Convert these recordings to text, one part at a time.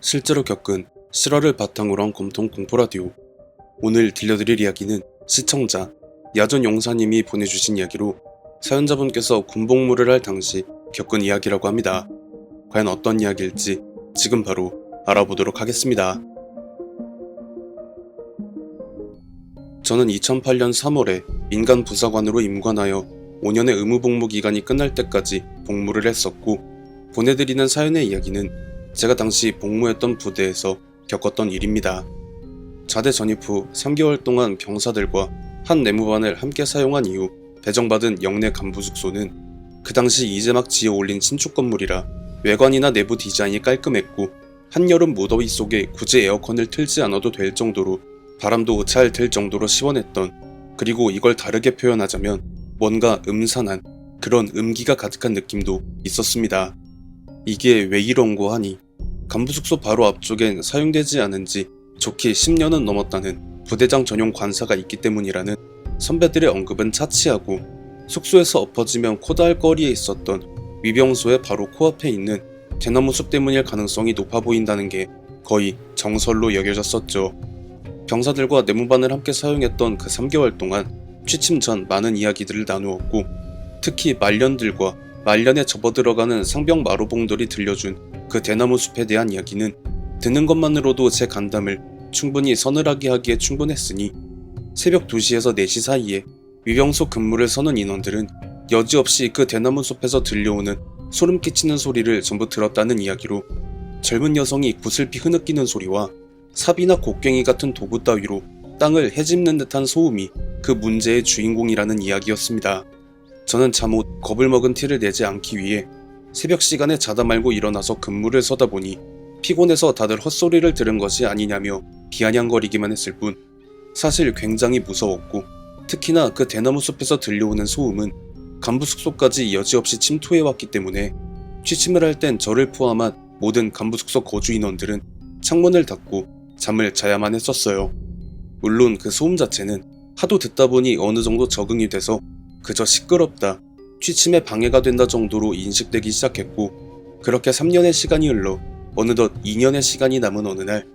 실제로 겪은 실화를 바탕으로 한 검통 공포라디오. 오늘 들려드릴 이야기는 시청자 야전 용사님이 보내주신 이야기로 사연자분께서 군복무를 할 당시 겪은 이야기라고 합니다. 과연 어떤 이야기일지 지금 바로 알아보도록 하겠습니다. 저는 2008년 3월에 민간 부사관으로 임관하여 5년의 의무 복무 기간이 끝날 때까지 복무를 했었고 보내드리는 사연의 이야기는 제가 당시 복무했던 부대에서 겪었던 일입니다. 자대 전입 후 3개월 동안 병사들과 한 내무반을 함께 사용한 이후 배정받은 영내 간부 숙소는 그 당시 이제 막 지어 올린 신축 건물이라 외관이나 내부 디자인이 깔끔했고 한여름 무더위 속에 굳이 에어컨을 틀지 않아도 될 정도로 바람도 잘 들 정도로 시원했던 그리고 이걸 다르게 표현하자면 뭔가 음산한 그런 음기가 가득한 느낌도 있었습니다. 이게 왜 이런 거 하니 간부 숙소 바로 앞쪽엔 사용되지 않은 지 좋게 10년은 넘었다는 부대장 전용 관사가 있기 때문이라는 선배들의 언급은 차치하고 숙소에서 엎어지면 코다할 거리에 있었던 위병소의 바로 코앞에 있는 대나무 숲 때문일 가능성이 높아 보인다는 게 거의 정설로 여겨졌었죠. 병사들과 내무반을 함께 사용했던 그 3개월 동안 취침 전 많은 이야기들을 나누었고 특히 말년들과 말년에 접어들어가는 상병 마루봉들이 들려준 그 대나무 숲에 대한 이야기는 듣는 것만으로도 제 간담을 충분히 서늘하게 하기에 충분했으니 새벽 2시에서 4시 사이에 위병소 근무를 서는 인원들은 여지없이 그 대나무 숲에서 들려오는 소름 끼치는 소리를 전부 들었다는 이야기로 젊은 여성이 구슬피 흐느끼는 소리와 삽이나 곡괭이 같은 도구 따위로 땅을 헤집는 듯한 소음이 그 문제의 주인공이라는 이야기였습니다. 저는 잠옷 겁을 먹은 티를 내지 않기 위해 새벽 시간에 자다 말고 일어나서 근무를 서다 보니 피곤해서 다들 헛소리를 들은 것이 아니냐며 비아냥거리기만 했을 뿐 사실 굉장히 무서웠고 특히나 그 대나무 숲에서 들려오는 소음은 간부 숙소까지 여지없이 침투해왔기 때문에 취침을 할 땐 저를 포함한 모든 간부 숙소 거주 인원들은 창문을 닫고 잠을 자야만 했었어요. 물론 그 소음 자체는 하도 듣다 보니 어느 정도 적응이 돼서 그저 시끄럽다, 취침에 방해가 된다 정도로 인식되기 시작했고 그렇게 3년의 시간이 흘러 어느덧 2년의 시간이 남은 어느 날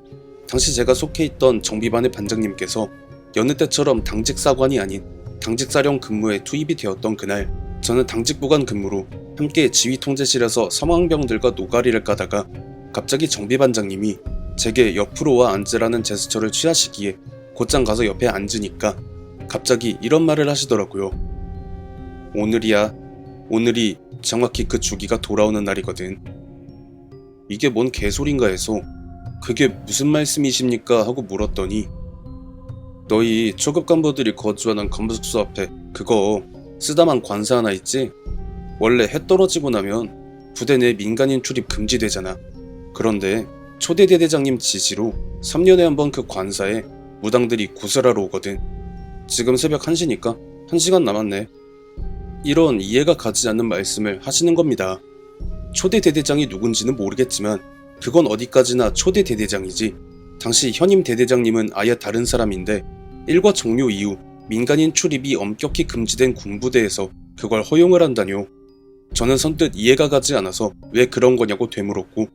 당시 제가 속해 있던 정비반의 반장님께서 여느 때처럼 당직 사관이 아닌 당직 사령 근무에 투입이 되었던 그날 저는 당직 부관 근무로 함께 지휘 통제실에서 사망병들과 노가리를 까다가 갑자기 정비반장님이 제게 옆으로 와 앉으라는 제스처를 취하시기에 곧장 가서 옆에 앉으니까 갑자기 이런 말을 하시더라고요. 오늘이야. 오늘이 정확히 그 주기가 돌아오는 날이거든. 이게 뭔 개소린가 해서 그게 무슨 말씀이십니까 하고 물었더니 너희 초급 간부들이 거주하는 간부숙소 앞에 그거 쓰다만 관사 하나 있지? 원래 해 떨어지고 나면 부대 내 민간인 출입 금지되잖아. 그런데 초대 대대장님 지시로 3년에 한 번 그 관사에 무당들이 구슬하러 오거든. 지금 새벽 1시니까 1시간 남았네. 이런 이해가 가지 않는 말씀을 하시는 겁니다. 초대 대대장이 누군지는 모르겠지만 그건 어디까지나 초대 대대장이지. 당시 현임 대대장님은 아예 다른 사람인데 일과 종료 이후 민간인 출입이 엄격히 금지된 군부대에서 그걸 허용을 한다뇨. 저는 선뜻 이해가 가지 않아서 왜 그런 거냐고 되물었고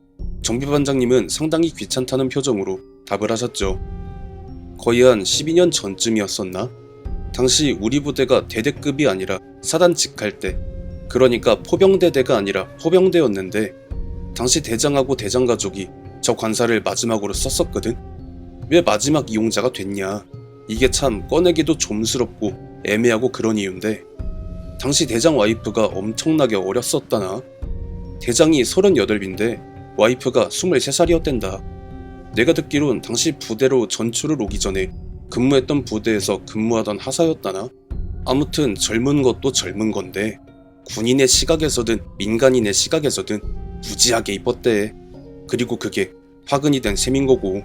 정비반장님은 상당히 귀찮다는 표정으로 답을 하셨죠. 거의 한 12년 전쯤이었었나? 당시 우리 부대가 대대급이 아니라 사단 직할 때 그러니까 포병대대가 아니라 포병대였는데 당시 대장하고 대장 가족이 저 관사를 마지막으로 썼었거든? 왜 마지막 이용자가 됐냐? 이게 참 꺼내기도 좀스럽고 애매하고 그런 이유인데 당시 대장 와이프가 엄청나게 어렸었다나? 대장이 38인데 와이프가 23살이었댄다. 내가 듣기론 당시 부대로 전출을 오기 전에 근무했던 부대에서 근무하던 하사였다나? 아무튼 젊은 것도 젊은 건데 군인의 시각에서든 민간인의 시각에서든 무지하게 이뻤대. 그리고 그게 화근이 된 셈인 거고.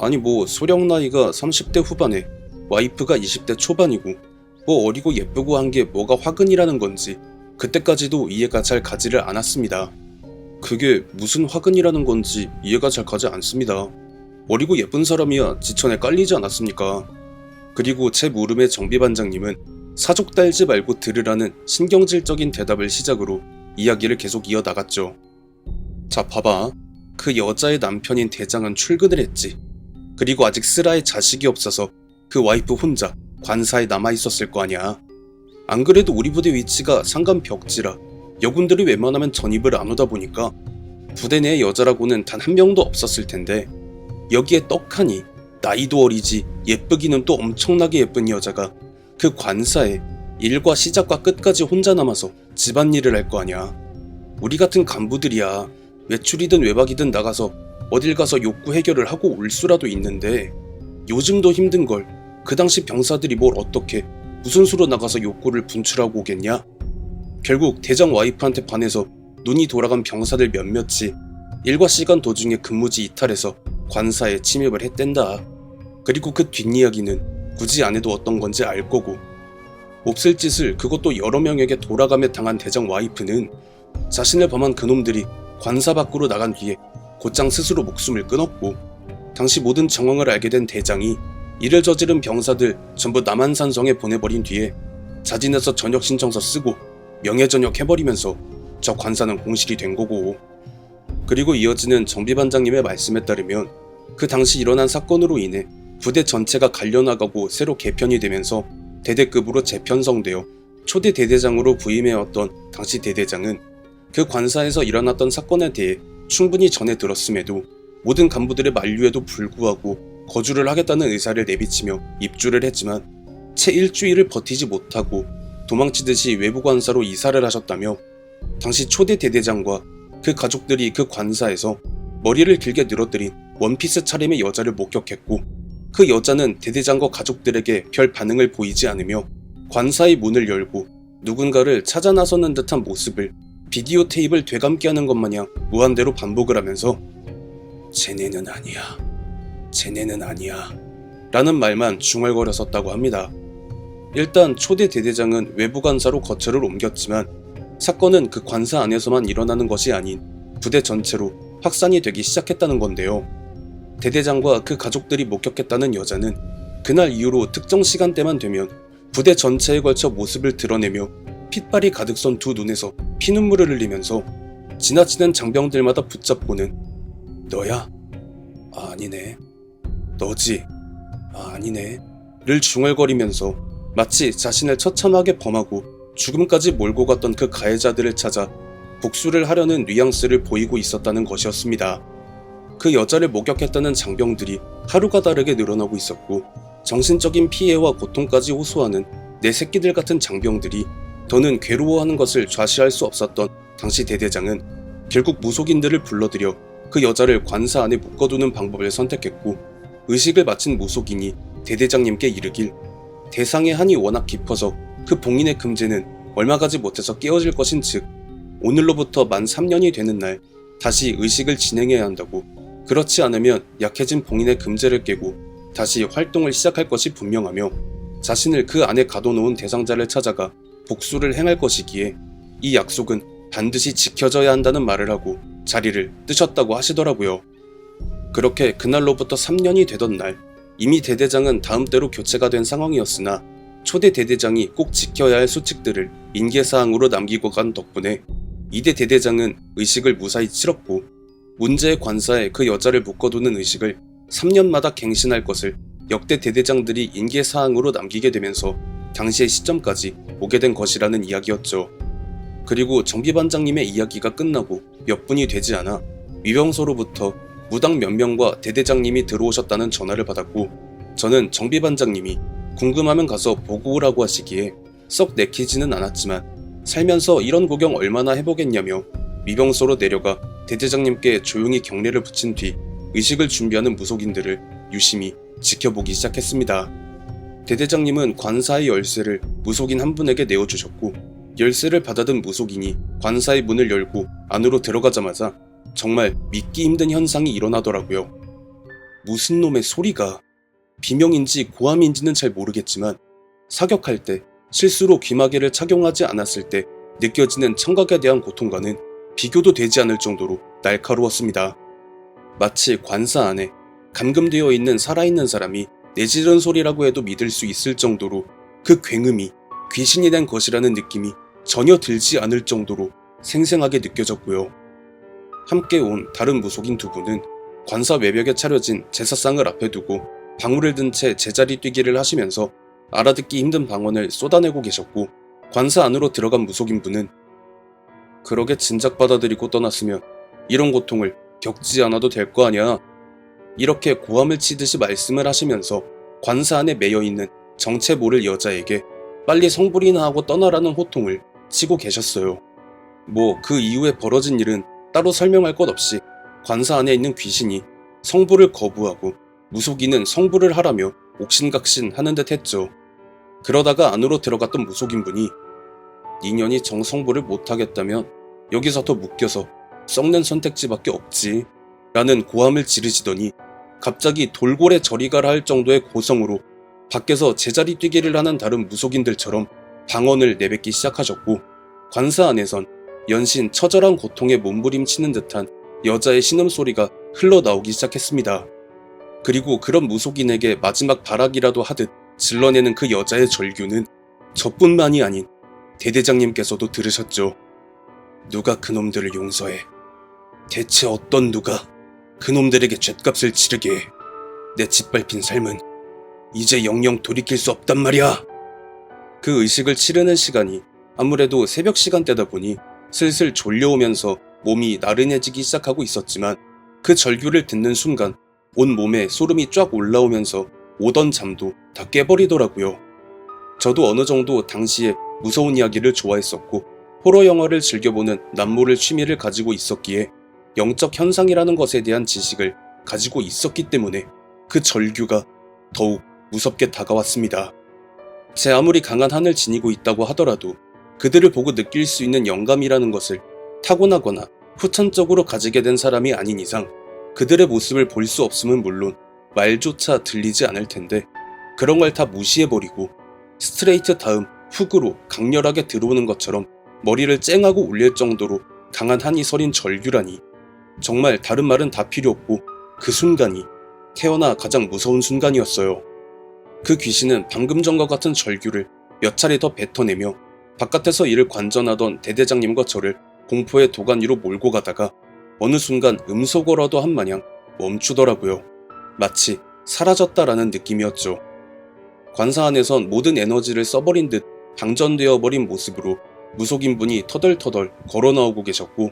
아니 뭐 소령 나이가 30대 후반에 와이프가 20대 초반이고 뭐 어리고 예쁘고 한 게 뭐가 화근이라는 건지 그때까지도 이해가 잘 가지를 않았습니다. 그게 무슨 화근이라는 건지 이해가 잘 가지 않습니다. 어리고 예쁜 사람이야 지천에 깔리지 않았습니까? 그리고 제 물음의 정비반장님은 사족 달지 말고 들으라는 신경질적인 대답을 시작으로 이야기를 계속 이어나갔죠. 자, 봐봐. 그 여자의 남편인 대장은 출근을 했지. 그리고 아직 슬아의 자식이 없어서 그 와이프 혼자 관사에 남아 있었을 거 아니야. 안 그래도 우리 부대 위치가 상간 벽지라 여군들이 웬만하면 전입을 안 오다 보니까 부대 내 여자라고는 단 한 명도 없었을 텐데 여기에 떡하니 나이도 어리지 예쁘기는 또 엄청나게 예쁜 여자가 그 관사에 일과 시작과 끝까지 혼자 남아서 집안일을 할 거 아니야. 우리 같은 간부들이야 외출이든 외박이든 나가서 어딜 가서 욕구 해결을 하고 올 수라도 있는데 요즘도 힘든 걸 그 당시 병사들이 뭘 어떻게 무슨 수로 나가서 욕구를 분출하고 오겠냐? 결국 대장 와이프한테 반해서 눈이 돌아간 병사들 몇몇이 일과 시간 도중에 근무지 이탈해서 관사에 침입을 했댄다. 그리고 그 뒷이야기는 굳이 안 해도 어떤 건지 알 거고 몹쓸 짓을 그것도 여러 명에게 돌아가며 당한 대장 와이프는 자신을 범한 그놈들이 관사 밖으로 나간 뒤에 곧장 스스로 목숨을 끊었고 당시 모든 정황을 알게 된 대장이 이를 저지른 병사들 전부 남한산성에 보내버린 뒤에 자진해서 전역 신청서 쓰고 명예전역 해버리면서 저 관사는 공실이 된 거고 그리고 이어지는 정비반장님의 말씀에 따르면 그 당시 일어난 사건으로 인해 부대 전체가 갈려나가고 새로 개편이 되면서 대대급으로 재편성되어 초대 대대장으로 부임해왔던 당시 대대장은 그 관사에서 일어났던 사건에 대해 충분히 전해 들었음에도 모든 간부들의 만류에도 불구하고 거주를 하겠다는 의사를 내비치며 입주를 했지만 채 일주일을 버티지 못하고 도망치듯이 외부 관사로 이사를 하셨다며 당시 초대 대대장과 그 가족들이 그 관사에서 머리를 길게 늘어뜨린 원피스 차림의 여자를 목격했고 그 여자는 대대장과 가족들에게 별 반응을 보이지 않으며 관사의 문을 열고 누군가를 찾아 나서는 듯한 모습을 비디오 테이프를 되감게 하는 것 마냥 무한대로 반복을 하면서 쟤네는 아니야. 쟤네는 아니야. 라는 말만 중얼거렸었다고 합니다. 일단 초대 대대장은 외부 관사로 거처를 옮겼지만 사건은 그 관사 안에서만 일어나는 것이 아닌 부대 전체로 확산이 되기 시작했다는 건데요. 대대장과 그 가족들이 목격했다는 여자는 그날 이후로 특정 시간대만 되면 부대 전체에 걸쳐 모습을 드러내며 핏발이 가득 선 두 눈에서 피눈물을 흘리면서 지나치는 장병들마다 붙잡고는 너야? 아, 아니네. 너지? 아, 아니네. 를 중얼거리면서 마치 자신을 처참하게 범하고 죽음까지 몰고 갔던 그 가해자들을 찾아 복수를 하려는 뉘앙스를 보이고 있었다는 것이었습니다. 그 여자를 목격했다는 장병들이 하루가 다르게 늘어나고 있었고 정신적인 피해와 고통까지 호소하는 내 새끼들 같은 장병들이 더는 괴로워하는 것을 좌시할 수 없었던 당시 대대장은 결국 무속인들을 불러들여 그 여자를 관사 안에 묶어두는 방법을 선택했고 의식을 마친 무속인이 대대장님께 이르길 대상의 한이 워낙 깊어서 그 봉인의 금제는 얼마 가지 못해서 깨어질 것인 즉 오늘로부터 만 3년이 되는 날 다시 의식을 진행해야 한다고 그렇지 않으면 약해진 봉인의 금제를 깨고 다시 활동을 시작할 것이 분명하며 자신을 그 안에 가둬놓은 대상자를 찾아가 복수를 행할 것이기에 이 약속은 반드시 지켜져야 한다는 말을 하고 자리를 뜨셨다고 하시더라고요. 그렇게 그날로부터 3년이 되던 날 이미 대대장은 다음 때로 교체가 된 상황이었으나 초대 대대장이 꼭 지켜야 할 수칙들을 인계사항으로 남기고 간 덕분에 이대 대대장은 의식을 무사히 치렀고 문제의 관사에 그 여자를 묶어두는 의식을 3년마다 갱신할 것을 역대 대대장들이 인계사항으로 남기게 되면서 당시의 시점까지 오게 된 것이라는 이야기였죠. 그리고 정비반장님의 이야기가 끝나고 몇 분이 되지 않아 위병소로부터 무당 몇 명과 대대장님이 들어오셨다는 전화를 받았고 저는 정비반장님이 궁금하면 가서 보고 오라고 하시기에 썩 내키지는 않았지만 살면서 이런 구경 얼마나 해보겠냐며 위병소로 내려가 대대장님께 조용히 경례를 붙인 뒤 의식을 준비하는 무속인들을 유심히 지켜보기 시작했습니다. 대대장님은 관사의 열쇠를 무속인 한 분에게 내어주셨고 열쇠를 받아든 무속인이 관사의 문을 열고 안으로 들어가자마자 정말 믿기 힘든 현상이 일어나더라고요. 무슨 놈의 소리가 비명인지 고함인지는 잘 모르겠지만 사격할 때 실수로 귀마개를 착용하지 않았을 때 느껴지는 청각에 대한 고통과는 비교도 되지 않을 정도로 날카로웠습니다. 마치 관사 안에 감금되어 있는 살아있는 사람이 내지른 소리라고 해도 믿을 수 있을 정도로 그 굉음이 귀신이 된 것이라는 느낌이 전혀 들지 않을 정도로 생생하게 느껴졌고요. 함께 온 다른 무속인 두 분은 관사 외벽에 차려진 제사상을 앞에 두고 방울을 든 채 제자리 뛰기를 하시면서 알아듣기 힘든 방언을 쏟아내고 계셨고 관사 안으로 들어간 무속인 분은 그러게 진작 받아들이고 떠났으면 이런 고통을 겪지 않아도 될 거 아니야. 이렇게 고함을 치듯이 말씀을 하시면서 관사 안에 매여 있는 정체 모를 여자에게 빨리 성불이나 하고 떠나라는 호통을 치고 계셨어요. 뭐 그 이후에 벌어진 일은 따로 설명할 것 없이 관사 안에 있는 귀신이 성불을 거부하고 무속인은 성불을 하라며 옥신각신 하는 듯 했죠. 그러다가 안으로 들어갔던 무속인 분이 인연이 정성불을 못하겠다면 여기서 더 묶여서 썩는 선택지밖에 없지 라는 고함을 지르시더니 갑자기 돌고래 저리 가라 할 정도의 고성으로 밖에서 제자리 뛰기를 하는 다른 무속인들처럼 방언을 내뱉기 시작하셨고 관사 안에선 연신 처절한 고통에 몸부림치는 듯한 여자의 신음소리가 흘러나오기 시작했습니다. 그리고 그런 무속인에게 마지막 발악이라도 하듯 질러내는 그 여자의 절규는 저뿐만이 아닌 대대장님께서도 들으셨죠. 누가 그놈들을 용서해? 대체 어떤 누가 그놈들에게 죗값을 치르게 해? 내 짓밟힌 삶은 이제 영영 돌이킬 수 없단 말이야. 그 의식을 치르는 시간이 아무래도 새벽 시간대다 보니 슬슬 졸려오면서 몸이 나른해지기 시작하고 있었지만 그 절규를 듣는 순간 온 몸에 소름이 쫙 올라오면서 오던 잠도 다 깨버리더라고요. 저도 어느 정도 당시에 무서운 이야기를 좋아했었고 호러 영화를 즐겨보는 남모를 취미를 가지고 있었기에 영적 현상이라는 것에 대한 지식을 가지고 있었기 때문에 그 절규가 더욱 무섭게 다가왔습니다. 제 아무리 강한 한을 지니고 있다고 하더라도 그들을 보고 느낄 수 있는 영감이라는 것을 타고나거나 후천적으로 가지게 된 사람이 아닌 이상 그들의 모습을 볼 수 없음은 물론 말조차 들리지 않을 텐데 그런 걸 다 무시해버리고 스트레이트 다음 훅으로 강렬하게 들어오는 것처럼 머리를 쨍하고 울릴 정도로 강한 한이 서린 절규라니 정말 다른 말은 다 필요 없고 그 순간이 태어나 가장 무서운 순간이었어요. 그 귀신은 방금 전과 같은 절규를 몇 차례 더 뱉어내며 바깥에서 이를 관전하던 대대장님과 저를 공포의 도가니로 몰고 가다가 어느 순간 음소거라도 한 마냥 멈추더라고요. 마치 사라졌다라는 느낌이었죠. 관사 안에선 모든 에너지를 써버린 듯 방전되어 버린 모습으로 무속인 분이 터덜터덜 걸어 나오고 계셨고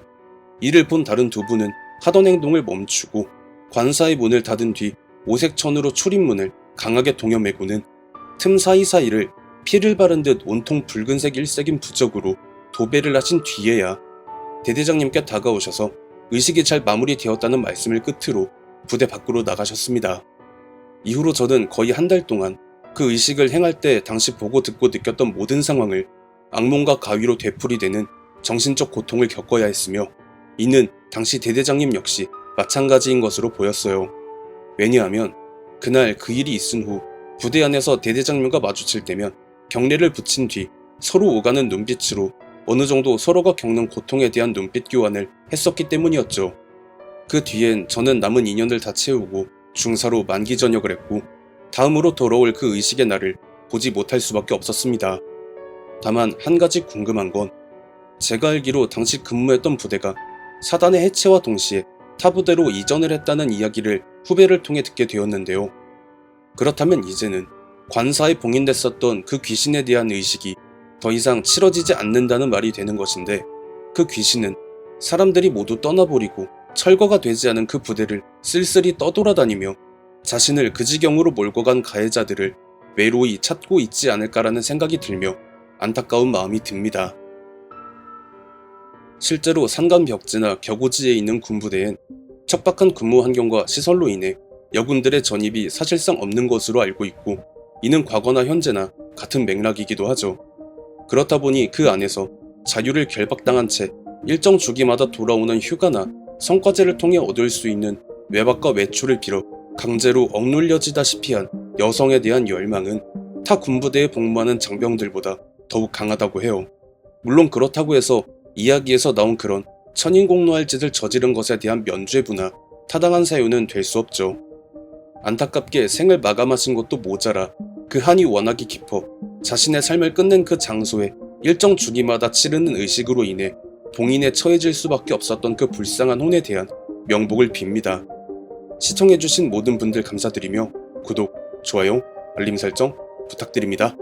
이를 본 다른 두 분은 하던 행동을 멈추고 관사의 문을 닫은 뒤 오색천으로 출입문을 강하게 동여매고는 틈 사이사이를 피를 바른 듯 온통 붉은색 일색인 부적으로 도배를 하신 뒤에야 대대장님께 다가오셔서 의식이 잘 마무리되었다는 말씀을 끝으로 부대 밖으로 나가셨습니다. 이후로 저는 거의 한 달 동안 그 의식을 행할 때 당시 보고 듣고 느꼈던 모든 상황을 악몽과 가위로 되풀이되는 정신적 고통을 겪어야 했으며 이는 당시 대대장님 역시 마찬가지인 것으로 보였어요. 왜냐하면 그날 그 일이 있은 후 부대 안에서 대대장님과 마주칠 때면 경례를 붙인 뒤 서로 오가는 눈빛으로 어느 정도 서로가 겪는 고통에 대한 눈빛 교환을 했었기 때문이었죠. 그 뒤엔 저는 남은 인연을 다 채우고 중사로 만기 전역을 했고 다음으로 돌아올 그 의식의 날을 보지 못할 수밖에 없었습니다. 다만 한 가지 궁금한 건 제가 알기로 당시 근무했던 부대가 사단의 해체와 동시에 타 부대로 이전을 했다는 이야기를 후배를 통해 듣게 되었는데요. 그렇다면 이제는 관사에 봉인됐었던 그 귀신에 대한 의식이 더 이상 치러지지 않는다는 말이 되는 것인데 그 귀신은 사람들이 모두 떠나버리고 철거가 되지 않은 그 부대를 쓸쓸히 떠돌아다니며 자신을 그 지경으로 몰고 간 가해자들을 외로이 찾고 있지 않을까라는 생각이 들며 안타까운 마음이 듭니다. 실제로 산간 벽지나 격오지에 있는 군부대엔 척박한 근무 환경과 시설로 인해 여군들의 전입이 사실상 없는 것으로 알고 있고 이는 과거나 현재나 같은 맥락이기도 하죠. 그렇다 보니 그 안에서 자유를 결박당한 채 일정 주기마다 돌아오는 휴가나 성과제를 통해 얻을 수 있는 외박과 외출을 빌어 강제로 억눌려지다시피 한 여성에 대한 열망은 타 군부대에 복무하는 장병들보다 더욱 강하다고 해요. 물론 그렇다고 해서 이야기에서 나온 그런 천인공노할 짓을 저지른 것에 대한 면죄부나 타당한 사유는 될 수 없죠. 안타깝게 생을 마감하신 것도 모자라 그 한이 워낙에 깊어 자신의 삶을 끝낸 그 장소에 일정 주기마다 치르는 의식으로 인해 봉인에 처해질 수밖에 없었던 그 불쌍한 혼에 대한 명복을 빕니다. 시청해주신 모든 분들 감사드리며 구독, 좋아요, 알림 설정 부탁드립니다.